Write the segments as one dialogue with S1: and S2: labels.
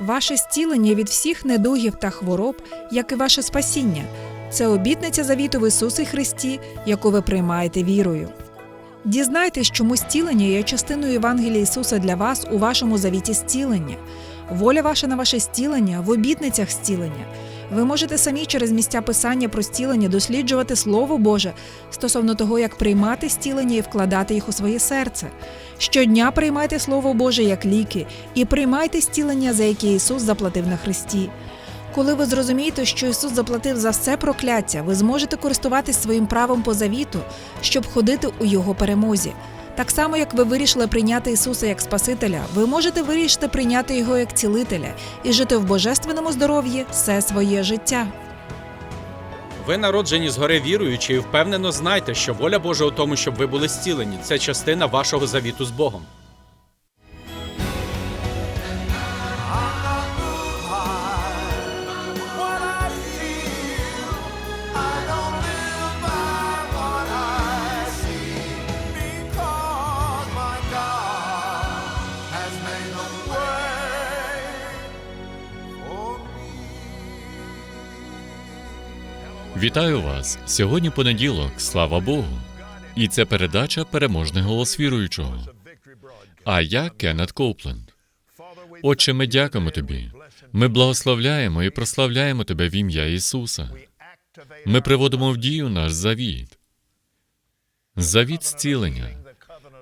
S1: Ваше зцілення від всіх недугів та хвороб, як і ваше спасіння. Це обітниця завіту в Ісусі Христі, яку ви приймаєте вірою. Дізнайтесь, чому зцілення є частиною Євангелія Ісуса для вас у вашому завіті зцілення. Воля ваша на ваше зцілення в обітницях зцілення. Ви можете самі через місця писання про зцілення досліджувати Слово Боже стосовно того, як приймати зцілення і вкладати їх у своє серце. Щодня приймайте Слово Боже як ліки і приймайте зцілення, за яке Ісус заплатив на Христі. Коли ви зрозумієте, що Ісус заплатив за все прокляття, ви зможете користуватись своїм правом по завіту, щоб ходити у Його перемозі. Так само, як ви вирішили прийняти Ісуса як Спасителя, ви можете вирішити прийняти Його як цілителя і жити в божественному здоров'ї все своє життя.
S2: Ви народжені згори віруючи і впевнено знайте, що воля Божа у тому, щоб ви були зцілені. Це частина вашого завіту з Богом.
S3: Вітаю вас! Сьогодні понеділок, слава Богу. І це передача Переможний голос віруючого. А я Кеннет Коупленд. Отче, ми дякуємо тобі. Ми благословляємо і прославляємо тебе в ім'я Ісуса. Ми приводимо в дію наш завіт. Завіт зцілення,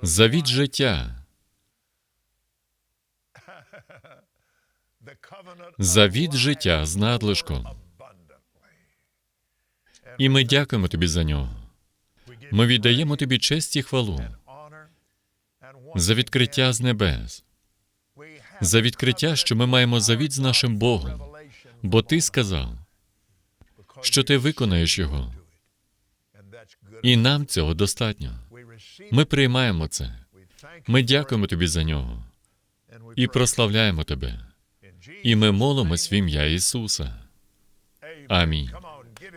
S3: завіт життя, завіт життя з надлишком. І ми дякуємо тобі за нього. Ми віддаємо тобі честь і хвалу за відкриття з небес, за відкриття, що ми маємо завіт з нашим Богом, бо ти сказав, що ти виконаєш його, і нам цього достатньо. Ми приймаємо це. Ми дякуємо тобі за нього і прославляємо тебе. І ми молимось в ім'я Ісуса. Амінь.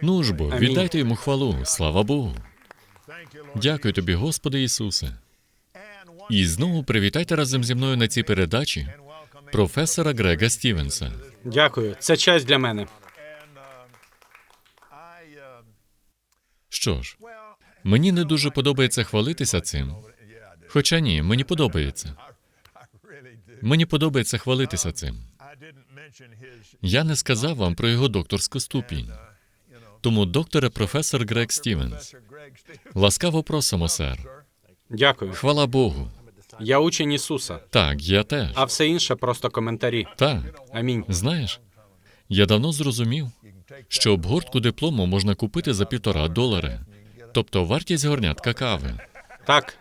S3: Ну ж бо, віддайте йому хвалу, слава Богу. Дякую тобі, Господи Ісусе. І знову привітайте разом зі мною на цій передачі професора Грега Стівенса.
S2: Дякую, це честь для мене.
S3: Що ж, мені не дуже подобається хвалитися цим. Хоча ні, мені подобається. Мені подобається хвалитися цим. Я не сказав вам про його докторську ступінь. Тому, докторе професор Грег Стівенс, ласкаво просимо, сер.
S2: Дякую.
S3: Хвала Богу.
S2: Я учень Ісуса,
S3: Так, я теж.
S2: а все інше просто коментарі.
S3: Так.
S2: Амінь.
S3: Знаєш, я давно зрозумів, що обгортку диплому можна купити за півтора долари, тобто вартість горнятка кави.
S2: Так,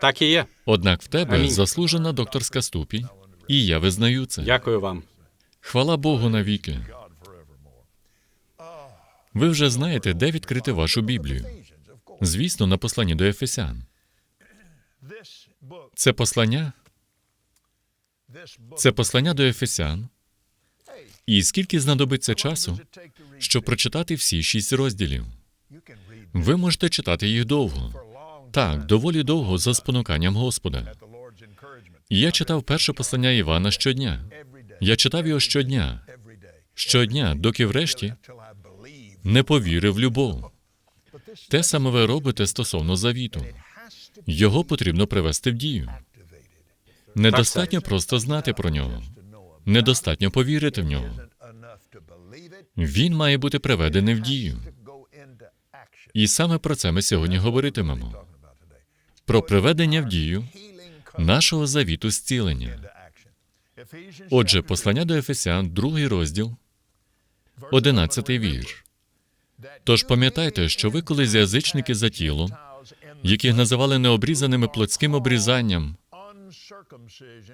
S2: так і є.
S3: Однак в тебе
S2: Амінь.
S3: заслужена докторська ступінь, і я визнаю це.
S2: Дякую вам.
S3: Хвала Богу навіки. Ви вже знаєте, де відкрити вашу Біблію. Звісно, на посланні до Ефесян. Це послання, це послання до Ефесян. І скільки знадобиться часу, щоб прочитати всі шість розділів? Ви можете читати їх довго. Так, доволі довго за спонуканням Господа. Я читав перше послання Івана щодня. Я читав його щодня, щодня, доки врешті не повірив любов. Те саме ви робите стосовно завіту. Його потрібно привести в дію. Недостатньо просто знати про нього. Недостатньо повірити в нього. Він має бути приведений в дію. І саме про це ми сьогодні говоритимемо: про приведення в дію нашого завіту зцілення. Отже, послання до Ефесян, другий розділ, одинадцятий вірш. Тож пам'ятайте, що ви колись язичники за тілом, яких називали необрізаними плотським обрізанням.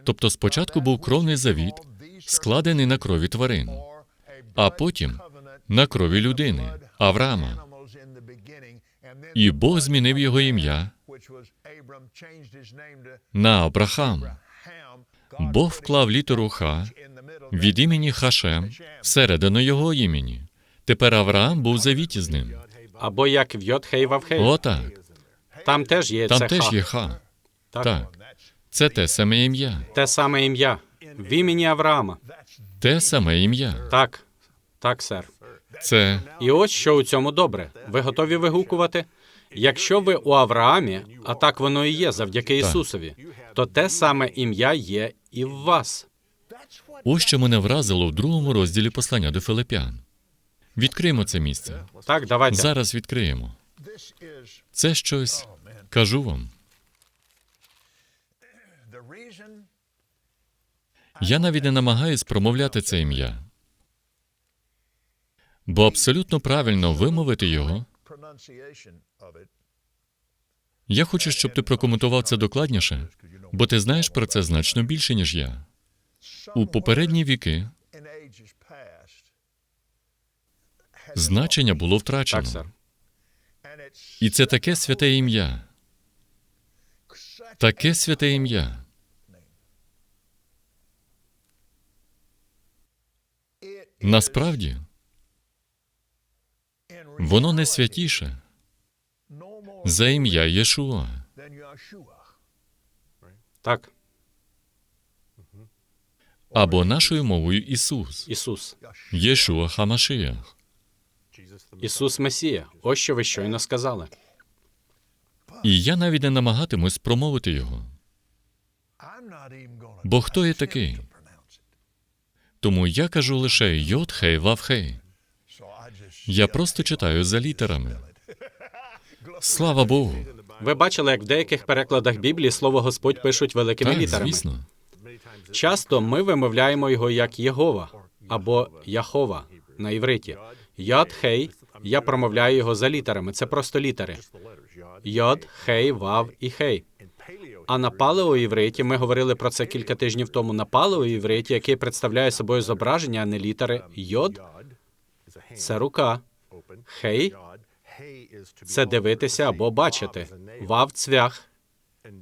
S3: Тобто спочатку був кровний завіт, складений на крові тварин, а потім на крові людини, Авраама. І Бог змінив його ім'я на Абрахам. Бог вклав літеру Х від імені Хашем всередину його імені. Тепер Авраам був завіті з ним.
S2: Або як в Йод-Хей Вавхей.
S3: Отак.
S2: Там теж є
S3: Там
S2: це
S3: теж
S2: Ха.
S3: є Ха.
S2: Так.
S3: Так. Це те саме ім'я.
S2: Те саме ім'я. В імені Авраама.
S3: Те саме ім'я.
S2: Так, так, сер.
S3: Це
S2: І ось що у цьому добре. Ви готові вигукувати? Якщо ви у Авраамі, а так воно і є завдяки Ісусові, то те саме ім'я є і в вас.
S3: ось що мене вразило в другому розділі послання до Филипян. Відкриємо це місце.
S2: Так, давайте.
S3: Зараз відкриємо. Це щось кажу вам. Я навіть не намагаюсь промовляти це ім'я, бо абсолютно правильно вимовити його. Я хочу, щоб ти прокоментував це докладніше, бо ти знаєш про це значно більше, ніж я. У попередні віки значення було втрачено.
S2: Так, сер.
S3: І це таке святе ім'я. Таке святе ім'я. Насправді, воно не святіше за ім'я Єшуа.
S2: Так,
S3: Або нашою мовою Ісус.
S2: Ісус.
S3: Єшуа Хамашиях.
S2: Ісус Месія. Ось що ви щойно сказали.
S3: І я навіть не намагатимусь промовити його. Бо хто є такий? Тому я кажу лише Йод Хей Вав Хей. Я просто читаю за літерами. Слава Богу.
S2: Ви бачили, як в деяких перекладах Біблії слово Господь пишуть великими
S3: Так,
S2: літерами.
S3: звісно.
S2: Часто ми вимовляємо його як Єгова або Яхова на івриті. Йод, хей, я промовляю його за літерами. Це просто літери. Йод, хей, вав і хей. А на палеоівриті ми говорили про це кілька тижнів тому. На палеоівриті, який представляє собою зображення, а не літери. Йод це рука. Хей це дивитися або бачити. Вав цвях.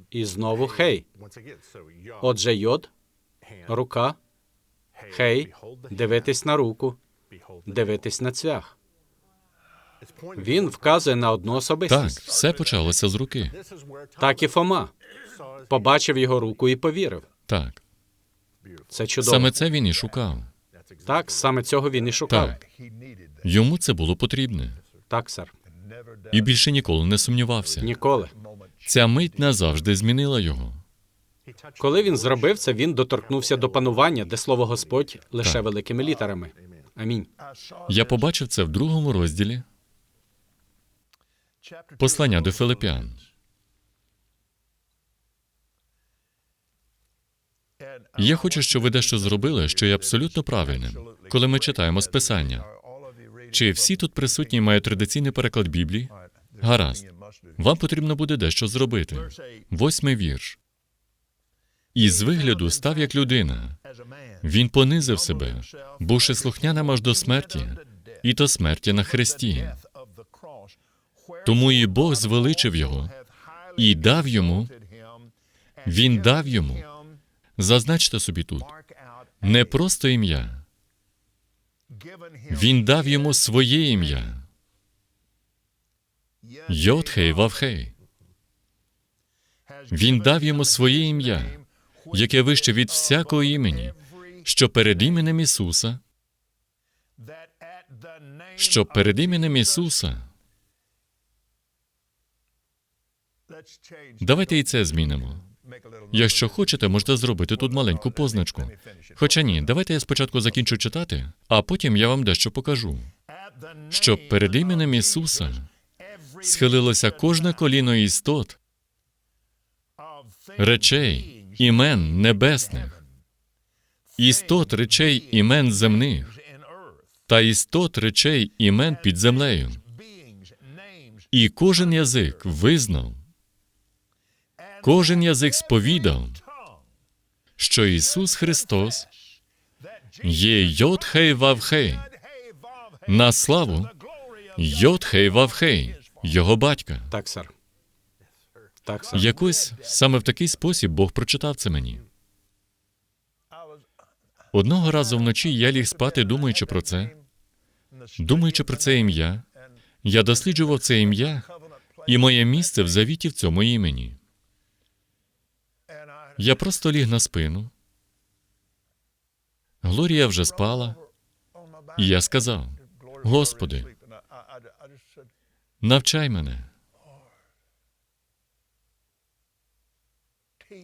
S2: І знову хей. Отже, йод, рука, хей, дивитись на руку, дивитись на цвях. Він вказує на одну
S3: Так,
S2: особистість.
S3: все почалося з руки.
S2: Так і Фома побачив його руку і повірив.
S3: Так.
S2: Це чудово.
S3: Саме це він і шукав.
S2: Так, саме цього він і шукав.
S3: Так. Йому це було потрібне.
S2: Так, сер.
S3: І більше ніколи не сумнівався.
S2: Ніколи.
S3: Ця мить назавжди змінила його.
S2: Коли він зробив це, він доторкнувся до панування, де слово Господь лише
S3: Так.
S2: великими літерами. Амінь.
S3: Я побачив це в другому розділі послання до Филипян. І Я хочу, щоб ви дещо зробили, що є абсолютно правильним, коли ми читаємо списання. Чи всі тут присутні мають традиційний переклад Біблії? Гаразд. Вам потрібно буде дещо зробити. Восьмий вірш. І з вигляду став як людина. Він понизив себе, бувши слухняним аж до смерті, і то смерті на хресті. Тому і Бог звеличив його і дав йому, він дав йому, зазначте собі тут, не просто ім'я, він дав йому своє ім'я. Йодхей Вавхей. Він дав йому своє ім'я, яке вище від всякого імені, що перед іменем Ісуса, що перед іменем Ісуса. Давайте і це змінимо. Якщо хочете, можете зробити тут маленьку позначку. Хоча ні, давайте я спочатку закінчу читати, а потім я вам дещо покажу. Щоб перед іменем Ісуса схилилося кожне коліно істот, речей, імен небесних, істот речей імен земних та істот речей імен під землею. І кожен язик визнав, кожен язик сповідав, що Ісус Христос є Йодхей Вавхей, на славу Йодхей Вавхей, його батька.
S2: Так, сер. Так, сер.
S3: Якось саме в такий спосіб Бог прочитав це мені. Одного разу вночі я ліг спати, думаючи про це, думаючи про це ім'я, я досліджував це ім'я і моє місце в завіті в цьому імені. Я просто ліг на спину Глорія вже спала, і я сказав: Господи, навчай мене.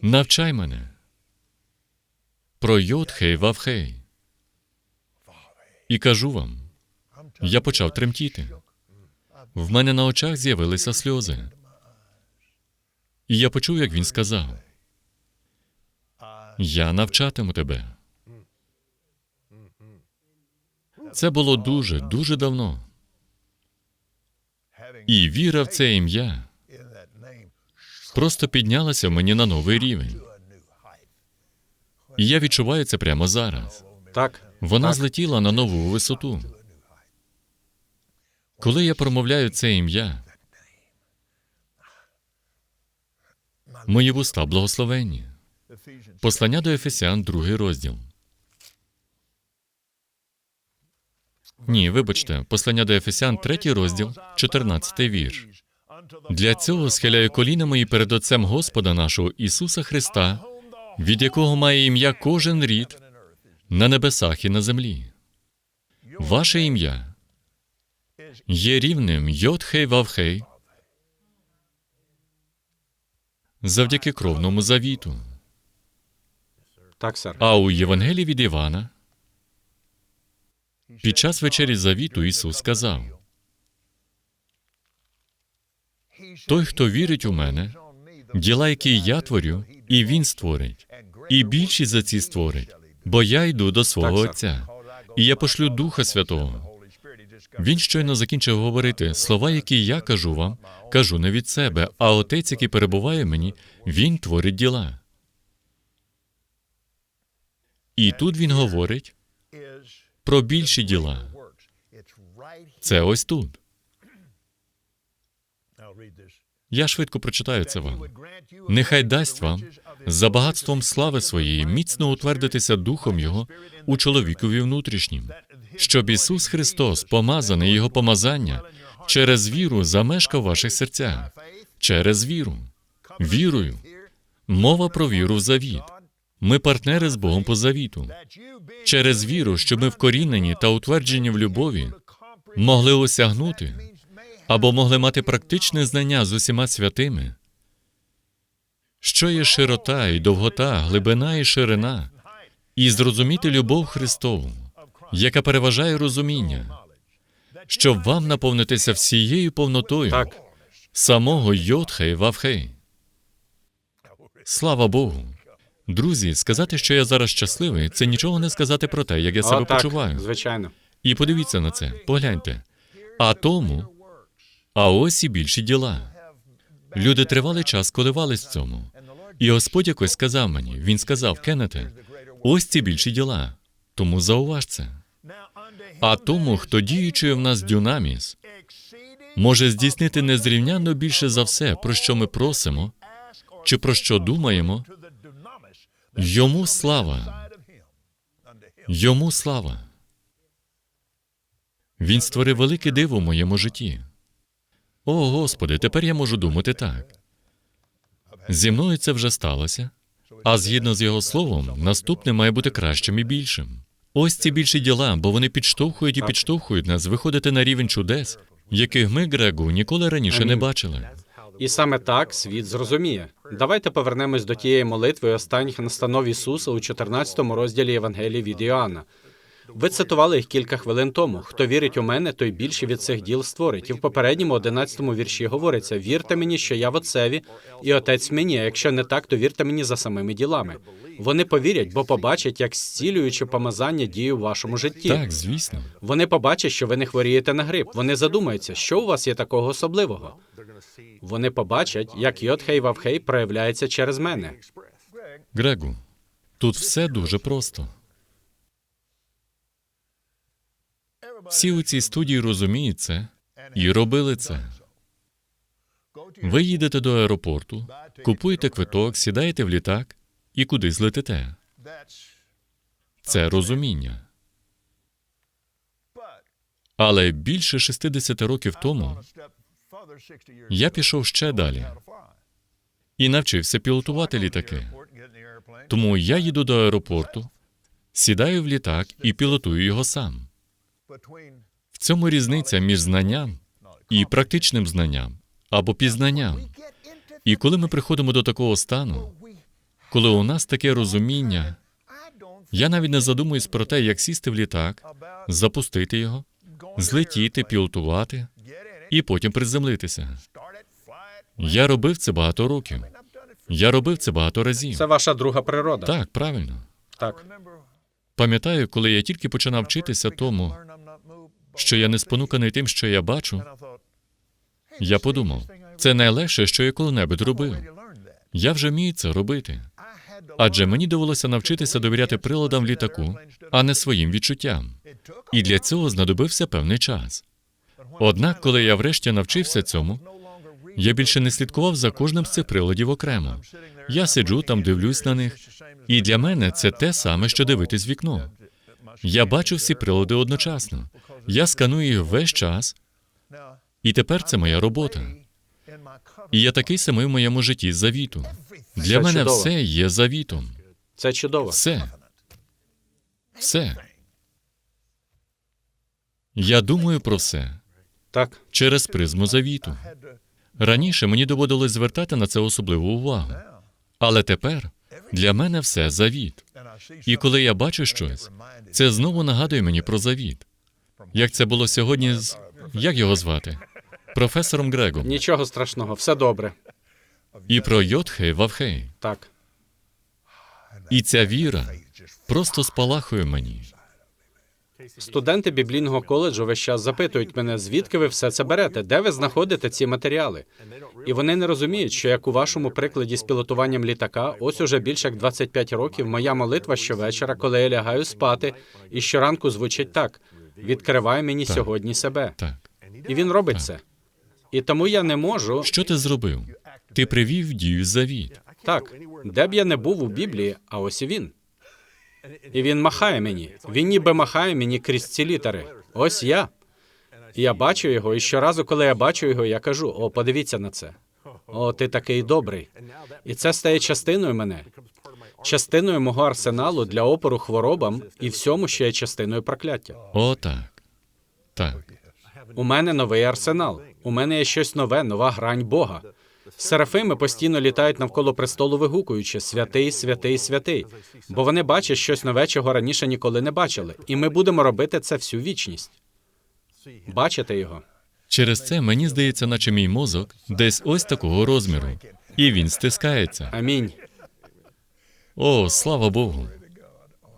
S3: Навчай мене. Про Йодхей Вавхей. І кажу вам, я почав тремтіти. В мене на очах з'явилися сльози. І я почув, як він сказав: Я навчатиму тебе. Це було дуже, дуже давно. І віра в це ім'я просто піднялася в мені на новий рівень. І я відчуваю це прямо зараз.
S2: Так,
S3: Вона
S2: так.
S3: злетіла на нову висоту. Коли я промовляю це ім'я, мої вуста благословенні. Послання до Ефесян, другий розділ. Ні, вибачте, послання до Ефесян, третій розділ, 14 вірш. Для цього схиляю коліна мої перед Отцем Господа нашого Ісуса Христа, від якого має ім'я кожен рід на небесах і на землі. Ваше ім'я є рівним Йодхей Вавхей завдяки кровному завіту.
S2: Так, сер.
S3: А у Євангелії від Івана під час вечері завіту Ісус сказав: Той, хто вірить у мене, діла, які я творю, і він створить, і більшість за ці створить, бо я йду до свого Отця, і я пошлю Духа Святого. Він щойно закінчив говорити слова, які я кажу вам, кажу не від себе, а отець, який перебуває в мені, він творить діла. І тут він говорить про більші діла. Це ось тут. Я швидко прочитаю це вам. Нехай дасть вам за багатством слави своєї міцно утвердитися духом Його у чоловікові внутрішнім, щоб Ісус Христос, помазаний Його помазання, через віру замешкав ваших серцях. Через віру. Вірою. Мова про віру в завіт. Ми партнери з Богом по завіту. Через віру, щоб ми вкорінені та утверджені в любові, могли осягнути або могли мати практичне знання з усіма святими, що є широта і довгота, глибина і ширина, і зрозуміти любов Христову, яка переважає розуміння, щоб вам наповнитися всією повнотою
S2: Так,
S3: самого Йодхей Вавхей. Слава Богу. Друзі, сказати, що я зараз щасливий, це нічого не сказати про те, як я себе
S2: О, так,
S3: почуваю.
S2: звичайно.
S3: І подивіться на це, погляньте. А тому, а ось і більші діла. Люди тривалий час коливались в цьому. І Господь якось сказав мені, він сказав, Кеннете, ось ці більші діла. Тому зауваж це. А тому, хто діючи в нас дюнаміс, може здійснити незрівнянно більше за все, про що ми просимо, чи про що думаємо, йому слава. Йому слава. Він створив велике диво в моєму житті. О, Господи, тепер я можу думати так. Зі мною це вже сталося, а згідно з його словом, наступне має бути кращим і більшим. Ось ці більші діла, бо вони підштовхують і підштовхують нас виходити на рівень чудес, яких ми, Грегу, ніколи раніше не бачили.
S2: І саме так світ зрозуміє. Давайте повернемось до тієї молитви останніх настанов Ісуса у 14 розділі Євангелії від Іоанна. Ви цитували їх кілька хвилин тому. Хто вірить у мене, той більше від цих діл створить. І в попередньому 11 вірші говориться: вірте мені, що я в отцеві, і отець мені. А якщо не так, то вірте мені за самими ділами. Вони повірять, бо побачать, як зцілююче помазання діє у вашому житті.
S3: Так, звісно.
S2: Вони побачать, що ви не хворієте на грип. Вони задумаються, що у вас є такого особливого. Вони побачать, як Йодхей Вавхей проявляється через мене.
S3: Грегу, тут все дуже просто. Всі у цій студії розуміють це і робили це. Ви їдете до аеропорту, купуєте квиток, сідаєте в літак і кудись летите. Це розуміння. Але більше 60 років тому я пішов ще далі і навчився пілотувати літаки. Тому я їду до аеропорту, сідаю в літак і пілотую його сам. В цьому різниця між знанням і практичним знанням або пізнанням. І коли ми приходимо до такого стану, коли у нас таке розуміння, я навіть не задумуюсь про те, як сісти в літак, запустити його, злетіти, пілотувати і потім приземлитися. Я робив це багато років. Я робив це багато разів.
S2: Це ваша друга природа.
S3: Так, правильно.
S2: Так.
S3: Пам'ятаю, коли я тільки починав вчитися тому, що я не спонуканий тим, що я бачу, я подумав, це найлегше, що я коли-небудь робив. Я вже вмію це робити. Адже мені довелося навчитися довіряти приладам літаку, а не своїм відчуттям. І для цього знадобився певний час. Однак, коли я врешті навчився цьому, я більше не слідкував за кожним з цих приладів окремо. Я сиджу там, дивлюсь на них, і для мене це те саме, що дивитись вікно. Я бачу всі прилади одночасно. Я сканую їх весь час, і тепер це моя робота. І я такий самий в моєму житті з завіту. Для
S2: Це
S3: мене
S2: чудово.
S3: все є завітом.
S2: Це чудово.
S3: Все. Все. Я думаю про все
S2: Так.
S3: через призму завіту. Раніше мені доводилось звертати на це особливу увагу. Але тепер для мене все завіт. І коли я бачу щось, це знову нагадує мені про завіт. Як це було сьогодні з як його звати? Професором Грегом.
S2: Нічого страшного, все добре.
S3: І про Йодхей Вавхей.
S2: Так.
S3: І ця віра просто спалахує мені.
S2: Студенти біблійного коледжу весь час запитують мене, звідки ви все це берете, де ви знаходите ці матеріали? І вони не розуміють, що як у вашому прикладі з пілотуванням літака, ось уже більше як 25 років моя молитва щовечора, коли я лягаю спати, і щоранку звучить так: відкривай мені сьогодні себе.
S3: Так.
S2: І він робить це. І тому я не можу.
S3: Що ти зробив? Ти привів дію завіт.
S2: Так, де б я не був у Біблії, а ось і він. І він махає мені. Він ніби махає мені крізь ці літери. Ось я. І я бачу його, і щоразу, коли я бачу його, я кажу: о, подивіться на це. О, ти такий добрий. І це стає частиною мене, частиною мого арсеналу для опору хворобам і всьому, що є частиною прокляття.
S3: О, так. Так.
S2: У мене новий арсенал. У мене є щось нове, нова грань Бога. Серафими постійно літають навколо престолу, вигукуючи святий, святий, святий. Бо вони бачать щось нове, чого раніше ніколи не бачили. І ми будемо робити це всю вічність. Бачите його?
S3: Через це мені здається, наче мій мозок десь ось такого розміру. І він стискається.
S2: Амінь.
S3: О, слава Богу.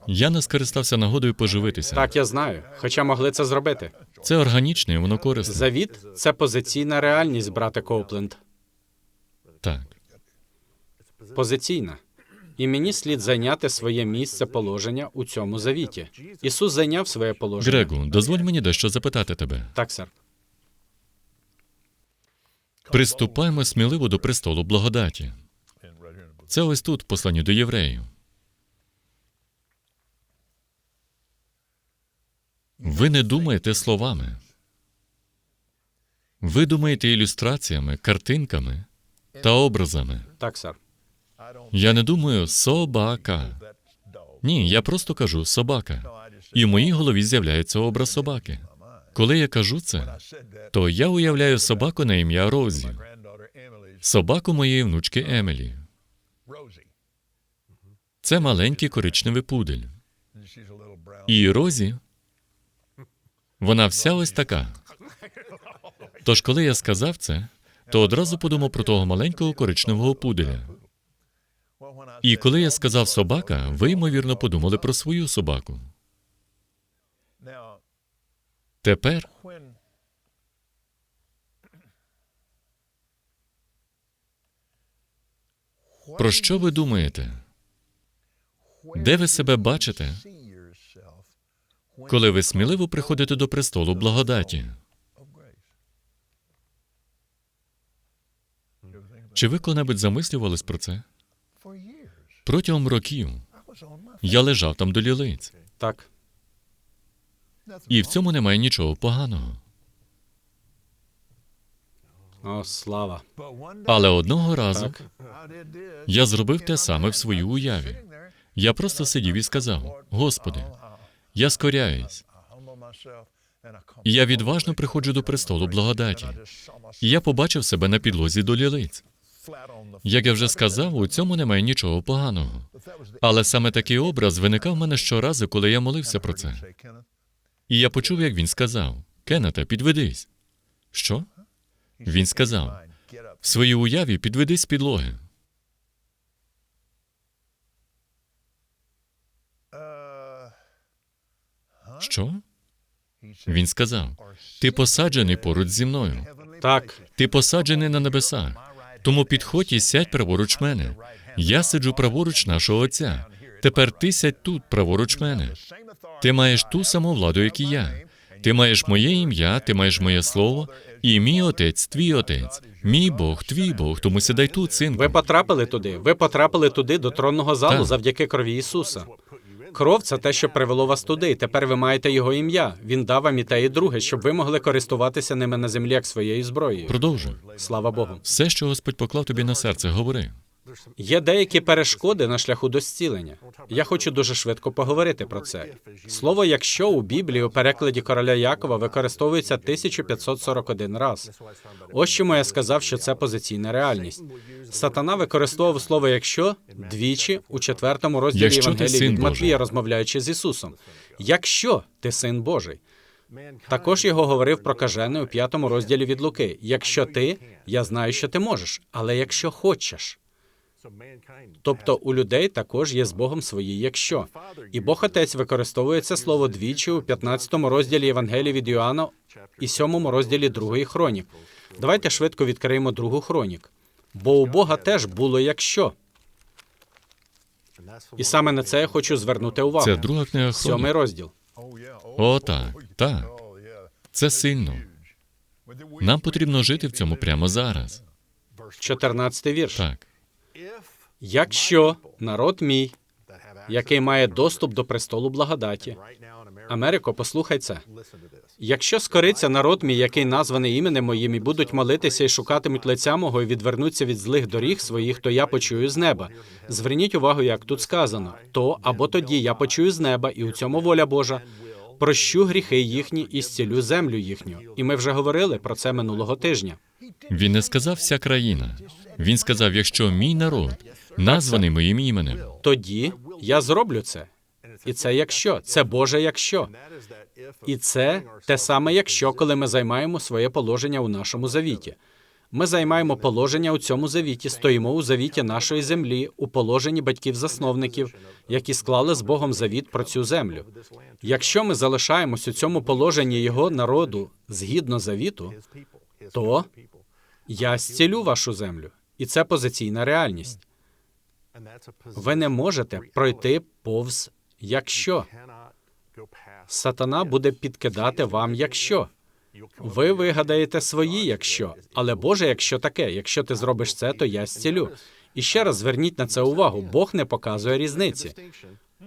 S3: Я не скористався нагодою поживитися.
S2: Так, я знаю. Хоча могли це зробити.
S3: Це органічне, і воно корисне.
S2: Завіт це позиційна реальність, брате Коупленд.
S3: Так.
S2: Позиційна. І мені слід зайняти своє місце положення у цьому завіті. Ісус зайняв своє положення.
S3: Грегу, дозволь мені дещо запитати тебе.
S2: Так, сер.
S3: Приступаймо сміливо до престолу благодаті. Це ось тут, в посланні до євреїв. Ви не думаєте словами. Ви думаєте ілюстраціями, картинками та образами.
S2: Так, сер.
S3: Я не думаю собака. Ні, я просто кажу собака. І в моїй голові з'являється образ собаки. Коли я кажу це, то я уявляю собаку на ім'я Розі, собаку моєї внучки Емілі. Це маленький коричневий пудель. І Розі, вона вся ось така. Тож, коли я сказав це, то одразу подумав про того маленького коричневого пуделя. І коли я сказав собака, ви, ймовірно, подумали про свою собаку. Тепер про що ви думаєте? Де ви себе бачите, коли ви сміливо приходите до престолу благодаті? Чи ви коли-небудь замислювались про це? Протягом років я лежав там до лілиць,
S2: Так.
S3: і в цьому немає нічого поганого.
S2: О, слава.
S3: Але одного разу я зробив те саме в своїй уяві. Я просто сидів і сказав: Господи, я скоряюсь, і я відважно приходжу до престолу благодаті. І я побачив себе на підлозі до лілиць. Як я вже сказав, у цьому немає нічого поганого. Але саме такий образ виникав в мене щоразу, коли я молився про це. І я почув, як він сказав: Кеннета, підведись. Що? Він сказав: в своїй уяві підведись з підлоги. Що? Він сказав: Ти посаджений поруч зі мною.
S2: Так,
S3: Ти посаджений на небесах. Тому підходь і сядь праворуч мене. Я сиджу праворуч нашого Отця. Тепер ти сядь тут, праворуч мене. Ти маєш ту саму владу, як і я. Ти маєш моє ім'я, ти маєш моє слово, і мій отець, твій отець, мій Бог, твій Бог. Тому сідай тут, синку.
S2: ви потрапили туди. Ви потрапили туди до тронного залу
S3: Так.
S2: завдяки крові Ісуса. Кров це те, що привело вас туди. Тепер ви маєте його ім'я. Він дав вам і те, і друге, щоб ви могли користуватися ними на землі як своєю зброєю.
S3: Продовжуй.
S2: Слава Богу.
S3: Все, що Господь поклав тобі на серце, говори.
S2: Є деякі перешкоди на шляху до зцілення. Я хочу дуже швидко поговорити про це. Слово якщо у Біблії у перекладі короля Якова використовується 1541 раз. Ось чому я сказав, що це позиційна реальність. Сатана використовував слово якщо двічі у четвертому розділі
S3: Якщо
S2: Євангелії від Матвія, розмовляючи з Ісусом. Якщо ти син Божий. Також його говорив прокажений у п'ятому розділі від Луки. Якщо ти, я знаю, що ти можеш, але якщо хочеш. Тобто у людей також є з Богом свої якщо. І Бог Отець використовує це слово двічі у 15 розділі Євангелії від Йоанна і 7 розділі другої хронік. Давайте швидко відкриємо другу хронік. Бо у Бога теж було якщо. І саме на це я хочу звернути увагу.
S3: Це друга книга
S2: Сьомий розділ.
S3: О, так, так. Це сильно. Нам потрібно жити в цьому прямо зараз.
S2: 14 вірш.
S3: Так.
S2: Якщо народ мій, який має доступ до престолу благодаті, Америко, послухай це. Якщо скориться народ мій, який названий іменем моїм, і будуть молитися і шукатимуть лиця мого, і відвернуться від злих доріг своїх, то я почую з неба. Зверніть увагу, як тут сказано: то або тоді я почую з неба, і у цьому воля Божа. Прощу гріхи їхні і зцілю землю їхню. І ми вже говорили про це минулого тижня.
S3: Він не сказав вся країна. Він сказав, якщо мій народ названий моїм іменем,
S2: Тоді я зроблю це. І це якщо, це Боже якщо. І це те саме, якщо коли ми займаємо своє положення у нашому завіті. Ми займаємо положення у цьому завіті, стоїмо у завіті нашої землі, у положенні батьків-засновників, які склали з Богом завіт про цю землю. Якщо ми залишаємось у цьому положенні його народу згідно завіту, то я зцілю вашу землю, і це позиційна реальність. Ви не можете пройти повз якщо. Сатана буде підкидати вам якщо. Ви вигадаєте свої якщо, але Боже, якщо таке, якщо ти зробиш це, то я зцілю. І ще раз зверніть на це увагу. Бог не показує різниці.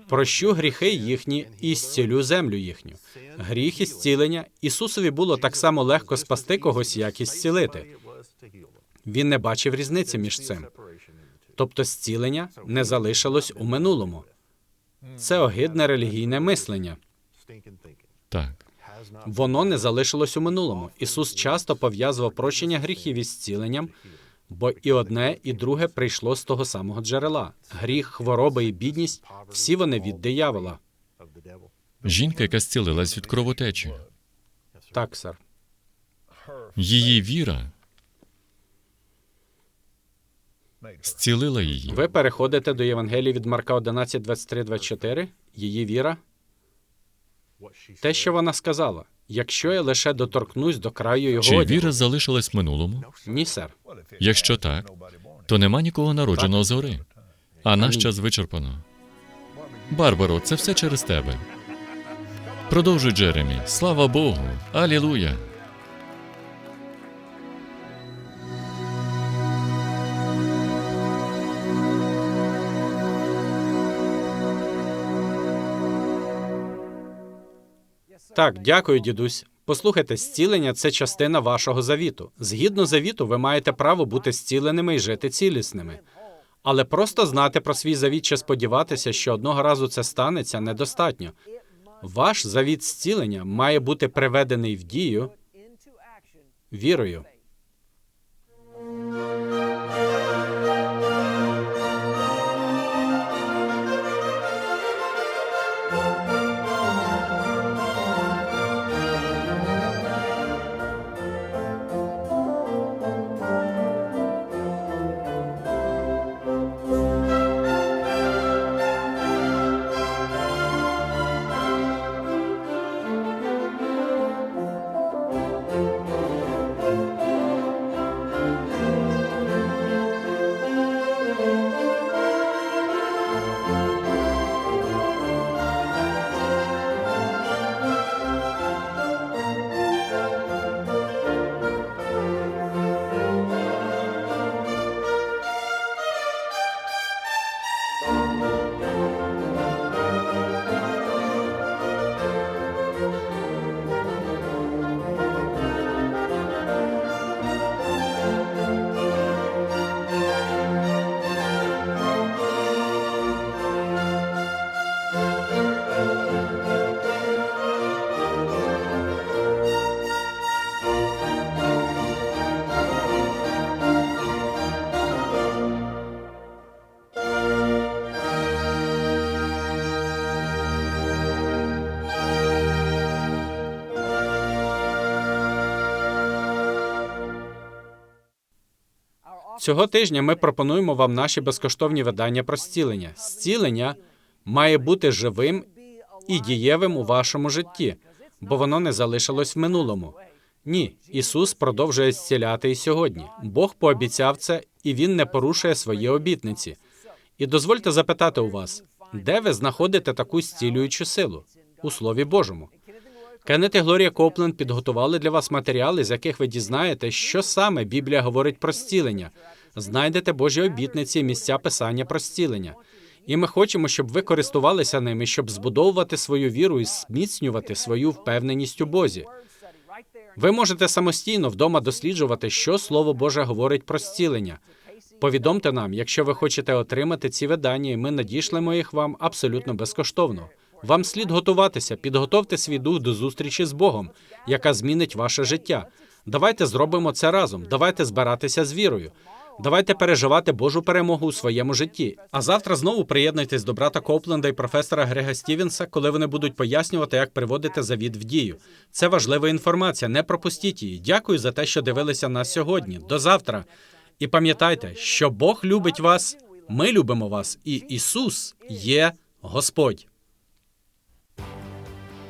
S2: Прощу гріхи їхні і зцілю землю їхню. Гріх і зцілення Ісусові було так само легко спасти когось, як і зцілити. Він не бачив різниці між цим. Тобто зцілення не залишилось у минулому. Це огидне релігійне мислення.
S3: так.
S2: Воно не залишилось у минулому. Ісус часто пов'язував прощення гріхів із зціленням, бо і одне, і друге прийшло з того самого джерела. Гріх, хвороба і бідність всі вони від диявола.
S3: Жінка, яка зцілилась від кровотечі.
S2: Так, сер.
S3: Її віра зцілила її.
S2: Ви переходите до Євангелії від Марка 11, 23, 24. Її віра. Те, що вона сказала. Якщо я лише доторкнусь до краю його
S3: Чи
S2: одягу.
S3: віра залишилась в минулому?
S2: Ні, сер.
S3: Якщо так, то нема нікого народженого згори. А наш час вичерпано. Барбаро, це все через тебе. Продовжуй, Джеремі. Слава Богу. Алілуя.
S2: Так, дякую, дідусь. Послухайте, зцілення це частина вашого завіту. Згідно завіту, ви маєте право бути зціленими і жити цілісними. Але просто знати про свій завіт чи сподіватися, що одного разу це станеться, недостатньо. Ваш завіт зцілення має бути приведений в дію вірою. Цього тижня ми пропонуємо вам наші безкоштовні видання про зцілення. Зцілення має бути живим і дієвим у вашому житті, бо воно не залишилось в минулому. Ні, Ісус продовжує зціляти і сьогодні. Бог пообіцяв це, і Він не порушує свої обітниці. І дозвольте запитати у вас, де ви знаходите таку зцілюючу силу? У Слові Божому. Кеннет і Глорія Копленд підготували для вас матеріали, з яких ви дізнаєте, що саме Біблія говорить про зцілення. Знайдете Божі обітниці і місця писання про зцілення. І ми хочемо, щоб ви користувалися ними, щоб збудовувати свою віру і зміцнювати свою впевненість у Бозі. Ви можете самостійно вдома досліджувати, що Слово Боже говорить про зцілення. Повідомте нам, якщо ви хочете отримати ці видання, і ми надішлемо їх вам абсолютно безкоштовно. Вам слід готуватися, підготовте свій дух до зустрічі з Богом, яка змінить ваше життя. Давайте зробимо це разом. Давайте збиратися з вірою. Давайте переживати Божу перемогу у своєму житті. А завтра знову приєднуйтесь до брата Копленда і професора Грега Стівенса, коли вони будуть пояснювати, як приводити завіт в дію. Це важлива інформація. Не пропустіть її. Дякую за те, що дивилися нас сьогодні. До завтра. І пам'ятайте, що Бог любить вас, ми любимо вас, і Ісус є Господь.